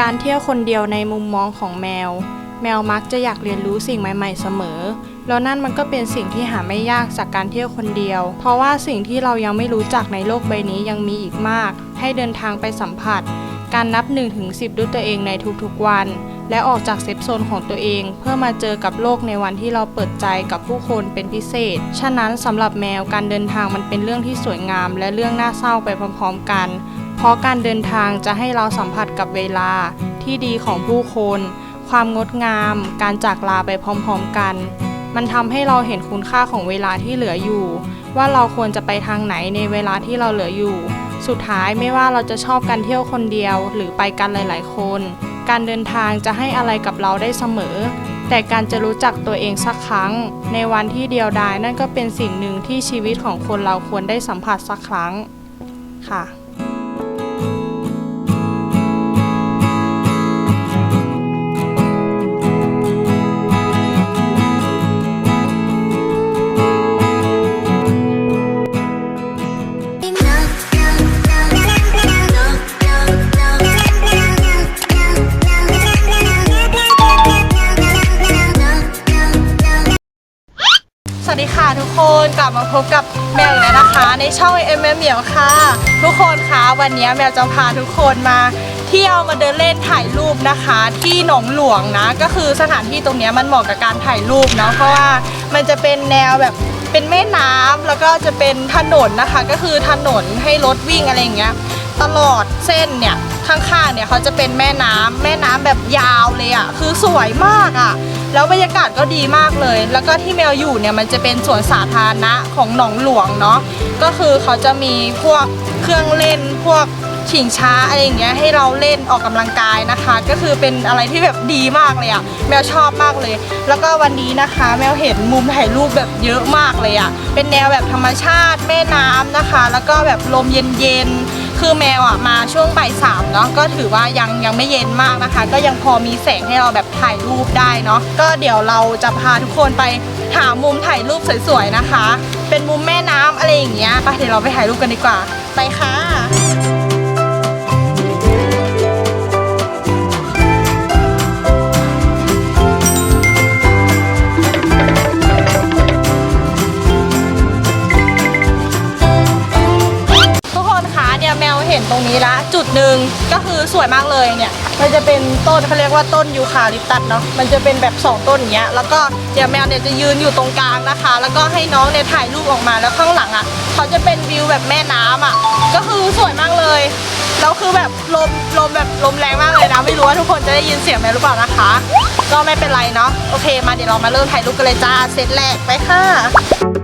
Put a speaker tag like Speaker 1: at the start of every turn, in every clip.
Speaker 1: การเที่ยวคนเดียวในมุมมองของแมว แมวมักจะอยากเรียนรู้สิ่งใหม่ๆเสมอ แล้วนั่นมันก็เป็นสิ่งที่หาไม่ยากจากการเที่ยวคนเดียว เพราะว่าสิ่งที่เรายังไม่รู้จักในโลกใบนี้ยังมีอีกมาก ให้เดินทางไปสัมผัส การนับ1ถึง10ด้วยตัวเองในทุกๆวัน และออกจากเซฟโซนของตัวเอง เพื่อมาเจอกับโลกในวันที่เราเปิดใจกับผู้คนเป็นพิเศษ ฉะนั้นสำหรับแมวการเดินทางมันเป็นเรื่องที่สวยงาม และเรื่องน่าเศร้าไปพร้อมๆกัน เพราะการเดินทางจะให้เราสัมผัสกับเวลาที่ดีของผู้คน ความงดงาม การจากลาไปพร้อมๆกัน มันทำให้เราเห็นคุณค่าของเวลาที่เหลืออยู่ ว่าเราควรจะไปทางไหนในเวลาที่เราเหลืออยู่ สุดท้ายไม่ว่าเราจะชอบการเที่ยวคนเดียว หรือไปกันหลายๆ คน การเดินทางจะให้อะไรกับเราได้เสมอแต่การจะรู้จักตัวเองสักครั้ง ในวันที่เดียวดายนั่นก็เป็นสิ่งหนึ่งที่ชีวิตของคนเราควรได้สัมผัสสักครั้งค่ะ กลับมาพบกับแมวอีกแล้วนะคะ ในช่องเอ็มเหมียวค่ะ ทุกคนคะวันนี้แมวจะพาทุกคนมาเที่ยวมาเดินเล่นถ่ายรูปนะคะ ที่หนองหลวงนะ ก็คือสถานที่ตรงนี้มันเหมาะกับการถ่ายรูปเนาะเพราะว่ามันจะเป็นแนวแบบเป็นแม่น้ำแล้วก็จะเป็นถนนนะคะ ก็คือถนนให้รถวิ่งอะไรอย่างเงี้ย ตลอดเส้นเนี่ยข้างๆเนี่ยเขาจะเป็นแม่น้ำแม่น้ำแบบยาวเลยอะ่ะคือสวยมากอะ่ะ แล้วบรรยากาศก็ดีมากเลย แล้วก็ที่แมวอยู่เนี่ยมันจะเป็นสวนสาธารณะของหนองหลวงเนาะก็คือเขาจะมีพวกเครื่องเล่นพวกชิงช้าอะไรอย่างเงี้ยให้เราเล่นออกกำลังกายนะคะ ก็คือเป็นอะไรที่แบบดีมากเลยอะ่ะแมวชอบมากเลย แล้วก็วันนี้นะคะ แมวเห็นมุมถ่ายรูปแบบเยอะมากเลยอะ่ะเป็นแนวแบบธรรมชาติแม่น้ำนะคะ แล้วก็แบบลมเย็นๆ คือแมวอะมาช่วงบ่ายสามเนาะก็ถือว่ายังยังไม่เย็นมากนะคะ ก็ยังพอมีแสงให้เราแบบถ่ายรูปได้เนาะก็เดี๋ยวเราจะพาทุกคนไปหามุมถ่ายรูปสวยๆนะคะ เป็นมุมแม่น้ำอะไรอย่างเงี้ยไปเดี๋ยวเราไปถ่ายรูปกันดีกว่า ไปค่ะ ตรงนี้ละ จุดหนึ่งก็คือสวยมากเลยเนี่ยมันจะเป็นต้นเขาเรียกว่าต้นยูคาลิปตัสเนาะมันจะเป็นแบบสองต้นอย่างเงี้ยแล้วก็เดี๋ยวแมวเนี่ยจะยืนอยู่ตรงกลางนะคะ แล้วก็ให้น้องเนี่ยถ่ายรูปออกมาแล้วข้างหลังอะเขาจะเป็นวิวแบบแม่น้ำอะก็คือสวยมากเลยแล้วคือแบบลมลมแบบลมแรงมากเลยนะ ไม่รู้ว่าทุกคนจะได้ยินเสียงไหมหรือเปล่านะคะ ก็ไม่เป็นไรเนาะโอเค มาเดี๋ยวเรามาเริ่มถ่ายรูปกันเลยจ้าเซตแรกไปค่ะ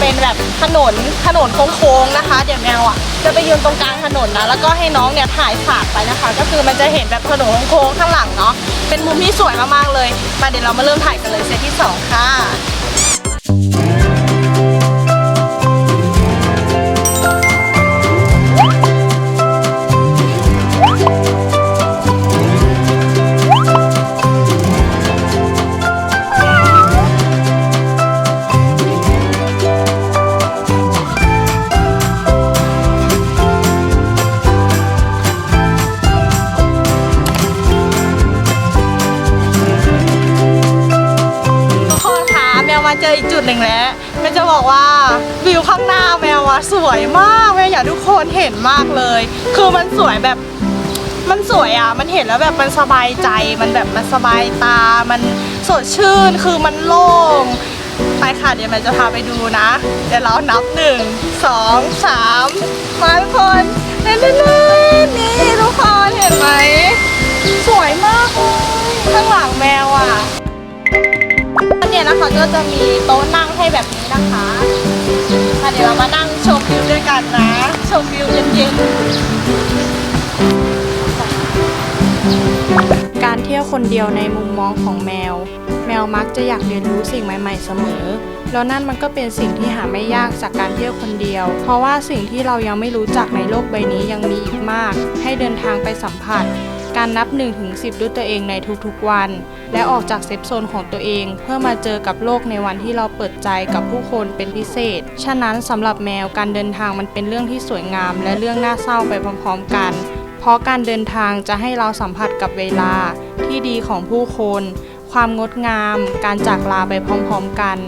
Speaker 1: เป็นแบบถนนถนนโค้งๆนะคะ เดี๋ยวแมวอะจะไปยืนตรงกลางถนนนะแล้วก็ให้น้องเนี่ยถ่ายฉากไปนะคะ ก็คือมันจะเห็นแบบถนนโค้งข้างหลังเนาะเป็นมุมที่สวยมากๆเลยมาเดี๋ยวเรามาเริ่มถ่ายกันเลยเซตที่สองค่ะ มาเจออีกจุดหนึ่งแล้วแมวจะบอกว่าวิวข้างหน้าแมวอะสวยมากแมวอยากทุกคนเห็นมากเลย คือมันสวยแบบมันสวยอะ มันเห็นแล้วแบบมันสบายใจ มันแบบมันสบายตา มันสดชื่น คือมันโล่ง ไปค่ะ เดี๋ยวแมวจะพาไปดูนะ เดี๋ยวเรานับหนึ่ง สองสามมาทุกคนเน่นๆนี่ทุกคนเห็นไหม สวยมากเลยข้างหลังแมวอะ เนี่ยนะคะก็จะมีโต๊ะนั่งให้แบบนี้นะคะมาเดี๋ยวเรามานั่งชมวิวด้วยกันนะ ชมวิวเย็นๆ การเที่ยว
Speaker 2: คนเดียวในมุมมองของแมว แมวมักจะอยากเรียนรู้สิ่งใหม่ ๆ เสมอ แล้วนั่นมันก็เป็นสิ่งที่หาไม่ยากจากการเที่ยวคนเดียว เพราะว่าสิ่งที่เรายังไม่รู้จักในโลกใบนี้ยังมีอีกมาก ให้เดินทางไปสัมผัส การนับ1ถึง10 ด้วยตัวเองในทุกๆวัน และออกจากเซฟโซนของตัวเอง เพื่อมาเจอกับโลกในวันที่เราเปิดใจกับผู้คนเป็นพิเศษ ฉะนั้นสำหรับแมวการเดินทางมันเป็นเรื่องที่สวยงาม และเรื่องน่าเศร้าไปพร้อมๆกัน เพราะการเดินทางจะให้เราสัมผัสกับเวลาที่ดีของผู้คน ความงดงาม การจากลาไปพร้อมๆกัน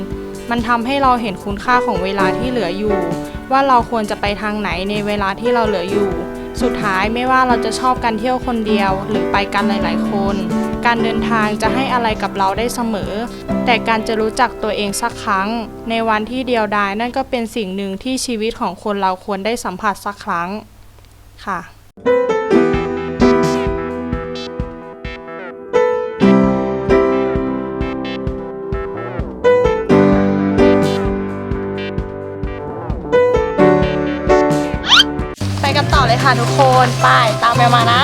Speaker 2: มันทำให้เราเห็นคุณค่าของเวลาที่เหลืออยู่ ว่าเราควรจะไปทางไหนในเวลาที่เราเหลืออยู่ สุดท้ายไม่ว่าเราจะชอบการเที่ยวคนเดียว หรือไปกันหลาย ๆ คน การเดินทางจะให้อะไรกับเราได้เสมอ แต่การจะรู้จักตัวเองสักครั้ง ในวันที่เดียวดายนั่นก็เป็นสิ่งหนึ่งที่ชีวิตของคนเราควรได้สัมผัสสักครั้งค่ะ
Speaker 1: ค่ะทุกคนไปตามแมวมานะ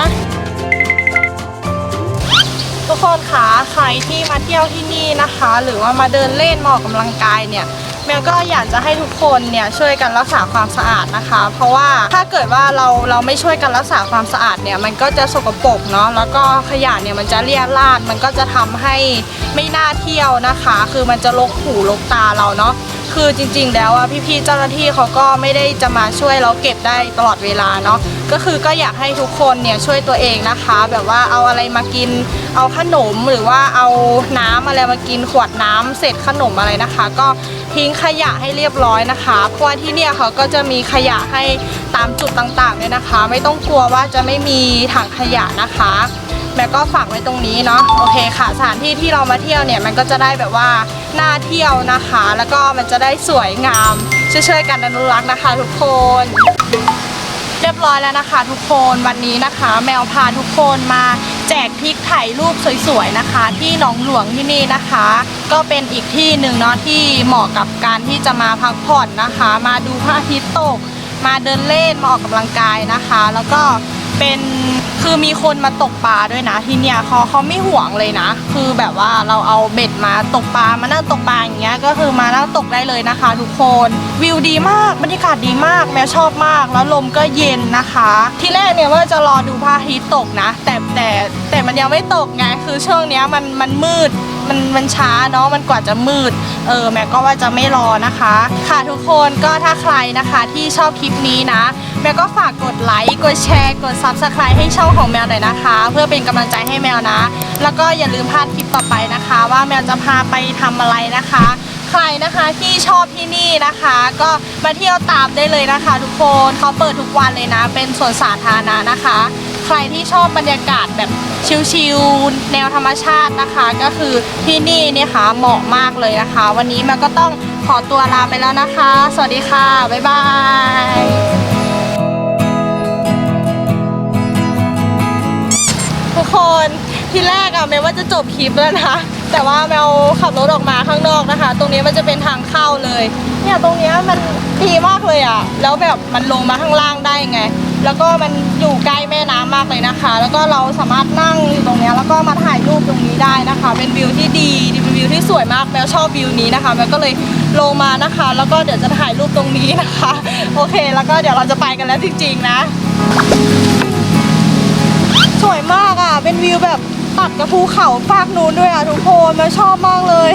Speaker 1: ทุกคนคะใครที่มาเที่ยวที่นี่นะคะ หรือว่ามาเดินเล่นมาออกกำลังกายเนี่ยแมวก็อยากจะให้ทุกคนเนี่ยช่วยกันรักษาความสะอาดนะคะ เพราะว่าถ้าเกิดว่าเราเราไม่ช่วยกันรักษาความสะอาดเนี่ยมันก็จะสกปรกเนาะแล้วก็ขยะเนี่ยมันจะเลี่ยราดมันก็จะทำให้ไม่น่าเที่ยวนะคะ คือมันจะลกหูลกตาเราเนาะ คือจริง ๆ แล้วอะพี่ๆเจ้าหน้าที่เขาก็ไม่ได้จะมาช่วยเราเก็บได้ตลอดเวลาเนาะก็คือก็อยากให้ทุกคนเนี่ยช่วยตัวเองนะคะ แบบว่าเอาอะไรมากิน เอาขนมหรือว่าเอาน้ำอะไรมากินขวดน้ำเศษขนมอะไรนะคะ ก็ทิ้งขยะให้เรียบร้อยนะคะเพราะว่าที่เนี่ยเขาก็จะมีขยะให้ตามจุดต่างๆเลยนะคะ ไม่ต้องกลัวว่าจะไม่มีถังขยะนะคะแม่ก็ฝากไว้ตรงนี้เนาะโอเคค่ะสถานที่ที่เรามาเที่ยวเนี่ยมันก็จะได้แบบว่า น่าเที่ยวนะคะ แล้วก็มันจะได้สวยงาม ช่วยๆกันอนุรักษ์นะคะทุกคน เรียบร้อยแล้วนะคะ ทุกคนวันนี้นะคะ แมวพาทุกคนมาแจกพริกถ่ายรูปสวยๆนะคะ ที่หนองหลวงที่นี่นะคะ ก็เป็นอีกที่หนึ่งเนาะที่เหมาะกับการที่จะมาพักผ่อนนะคะ มาดูพระอาทิตย์ตก มาเดินเล่นมาออกกำลังกายนะคะ แล้วก็เป็นคือมีคนมาตกปลาด้วยนะที่เนี่ยเขาเขาไม่ห่วงเลยนะ คือแบบว่าเราเอาเบ็ดมาตกปลามานั่งตกปลาอย่างเงี้ยก็คือมานั่งตกได้เลยนะคะ ทุกคนวิวดีมากบรรยากาศดีมากแมวชอบมากแล้วลมก็เย็นนะคะ ที่แรกเนี่ยว่าจะรอดูพระอาทิตย์ตกนะ แต่แต่แต่มันยังไม่ตกไงคือช่วงเนี้ยมันมันมืดมันมันช้าเนาะมันกว่าจะมืด เออแม่ก็ว่าจะไม่รอนะคะ ค่ะทุกคนก็ถ้าใครนะคะที่ชอบคลิปนี้นะ แม่ก็ฝากกดไลค์กดแชร์กด Subscribe ให้ช่องของแมวหน่อยนะคะ เพื่อเป็นกำลังใจให้แมวนะ แล้วก็อย่าลืมพลาดคลิปต่อไปนะคะ ว่าแมวจะพาไปทำอะไรนะคะ ใครนะคะที่ชอบที่นี่นะคะ ก็มาเที่ยวตามได้เลยนะคะ ทุกคนเขาเปิดทุกวันเลยนะ เป็นสวนสาธารณะนะคะ ใครที่ชอบบรรยากาศแบบชิลๆแนวธรรมชาตินะคะ ก็คือที่นี่เนี่ยค่ะเหมาะมากเลยนะคะ วันนี้แมันก็ต้องขอตัวลาไปแล้วนะคะ สวัสดีค่ะ บ๊ายบาย จบคลิปแล้วนะแต่ว่าแมวขับรถออกมาข้างนอกนะคะ ตรงนี้มันจะเป็นทางเข้าเลย เนี่ยตรงนี้มันดีมากเลยอะแล้วแบบมันลงมาข้างล่างได้ไง แล้วก็มันอยู่ใกล้แม่น้ำมากเลยนะคะ แล้วก็เราสามารถนั่งอยู่ตรงนี้แล้วก็มาถ่ายรูปตรงนี้ได้นะคะ เป็นวิวที่ดีเป็นวิวที่สวยมากแมวชอบวิวนี้นะคะแมวก็เลยลงมานะคะ แล้วก็เดี๋ยวจะถ่ายรูปตรงนี้นะคะ โอเค แล้วก็เดี๋ยวเราจะไปกันแล้วจริงๆนะ สวยมากอะ เป็นวิวแบบ ตัดกับภูเขาฟากนู้นด้วยอะทุกคนมาชอบมากเลย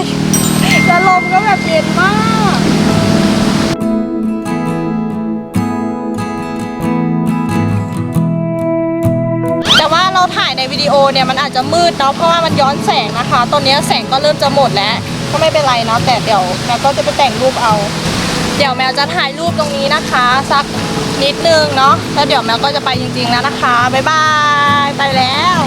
Speaker 1: แล้วลมก็แบบเย็นมากแต่ว่าเราถ่ายในวิดีโอเนี่ยมันอาจจะมืดเนาะเพราะว่ามันย้อนแสงนะคะ ตอนนี้แสงก็เริ่มจะหมดแล้ว ก็ไม่เป็นไรเนาะแต่เดี๋ยวแมวก็จะไปแต่งรูปเอา เดี๋ยวแมวจะถ่ายรูปตรงนี้นะคะ สักนิดนึงเนาะแล้วเดี๋ยวแมวก็จะไปจริงๆแล้วนะคะบ๊ายบายไปแล้ว